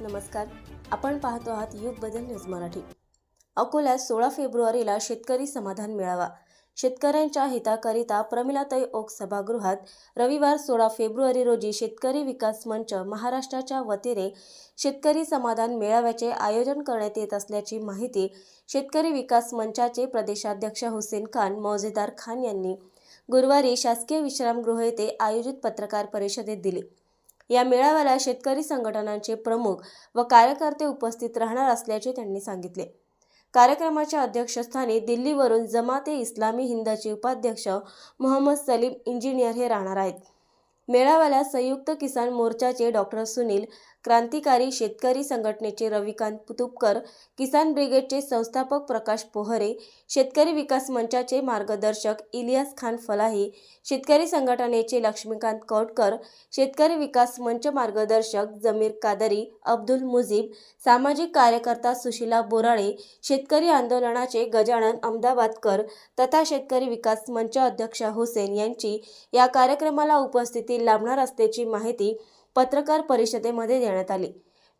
नमस्कार. आपण पाहतो आहात युग बदल न्यूज मराठी. अकोल्यात सोळा फेब्रुवारीला शेतकरी समाधान मिळावा. शेतकऱ्यांच्या हिताकरिता प्रमिलाताई ओक सभागृहात रविवार सोळा फेब्रुवारी रोजी शेतकरी विकास मंच महाराष्ट्राच्या वतीने शेतकरी समाधान मेळाव्याचे आयोजन करण्यात येत असल्याची माहिती शेतकरी विकास मंचाचे प्रदेशाध्यक्ष हुसेन खान मौजेदार खान यांनी गुरुवारी शासकीय विश्रामगृह येथे आयोजित पत्रकार परिषदेत दिली. या मेळाव्याला शेतकरी संघटनांचे प्रमुख व कार्यकर्ते उपस्थित राहणार असल्याचे त्यांनी सांगितले. कार्यक्रमाच्या अध्यक्षस्थानी दिल्लीवरून जमाते इस्लामी हिंदचे उपाध्यक्ष मोहम्मद सलीम इंजिनियर हे राहणार आहेत. मेळाव्याला संयुक्त किसान मोर्चाचे डॉक्टर सुनील क्रांतिकारी शेतकरी संघटनेचे रविकांत तुपकर किसान ब्रिगेडचे संस्थापक प्रकाश पोहरे शेतकरी विकास मंचाचे मार्गदर्शक इलियास खान फलाही शेतकरी संघटनेचे लक्ष्मीकांत कौटकर शेतकरी विकास मंच मार्गदर्शक जमीर कादरी अब्दुल मुजीब सामाजिक कार्यकर्ता सुशीला बोराळे शेतकरी आंदोलनाचे गजानन अहमदाबादकर तथा शेतकरी विकास मंच अध्यक्ष हुसेन यांची या कार्यक्रमाला उपस्थिती लाभणार असल्याची माहिती पत्रकार परिषदेमध्ये देण्यात आली.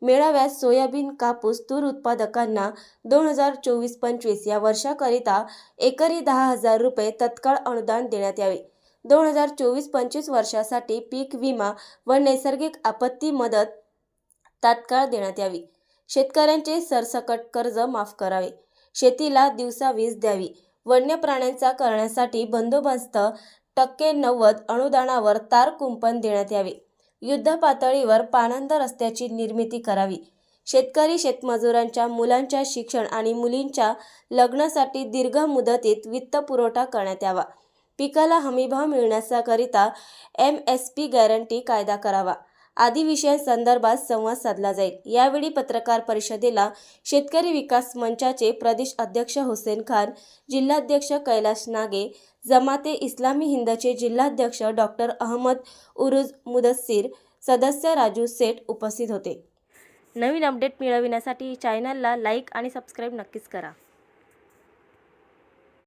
मेळाव्यात सोयाबीन कापूस तूर उत्पादकांना दोन हजार चोवीस पंचवीस या वर्षाकरिता एकरी दहा हजार रुपये तत्काळ अनुदान देण्यात यावे. दोन हजार चोवीस पंचवीस वर्षासाठी पीक विमा व नैसर्गिक आपत्ती मदत तात्काळ देण्यात यावी. शेतकऱ्यांचे सरसकट कर्ज माफ करावे. शेतीला दिवसा वीज द्यावी. वन्य प्राण्यांचा करण्यासाठी बंदोबस्त टक्के नव्वद अनुदानावर तार कुंपण देण्यात यावे. युद्धपातळीवर पाणंद रस्त्याची निर्मिती करावी. शेतकरी शेतमजुरांच्या मुलांच्या शिक्षण आणि मुलींच्या लग्नासाठी दीर्घ मुदतीत वित्त पुरवठा करण्यात यावा. पिकाला हमीभाव मिळण्याकरिता एम एस पी गॅरंटी कायदा करावा. आदी विषयांसंदर्भात संवाद साधला जाईल. यावेळी पत्रकार परिषदेला शेतकरी विकास मंचाचे प्रदेश अध्यक्ष हुसेन खान जिल्हाध्यक्ष कैलाश नागे जमाते इस्लामी हिंदचे जिल्हाध्यक्ष डॉक्टर अहमद उरुज मुदस्सीर सदस्य राजू सेठ उपस्थित होते. नवीन अपडेट मिळविण्यासाठी चॅनलला लाईक आणि सबस्क्राईब नक्कीच करा.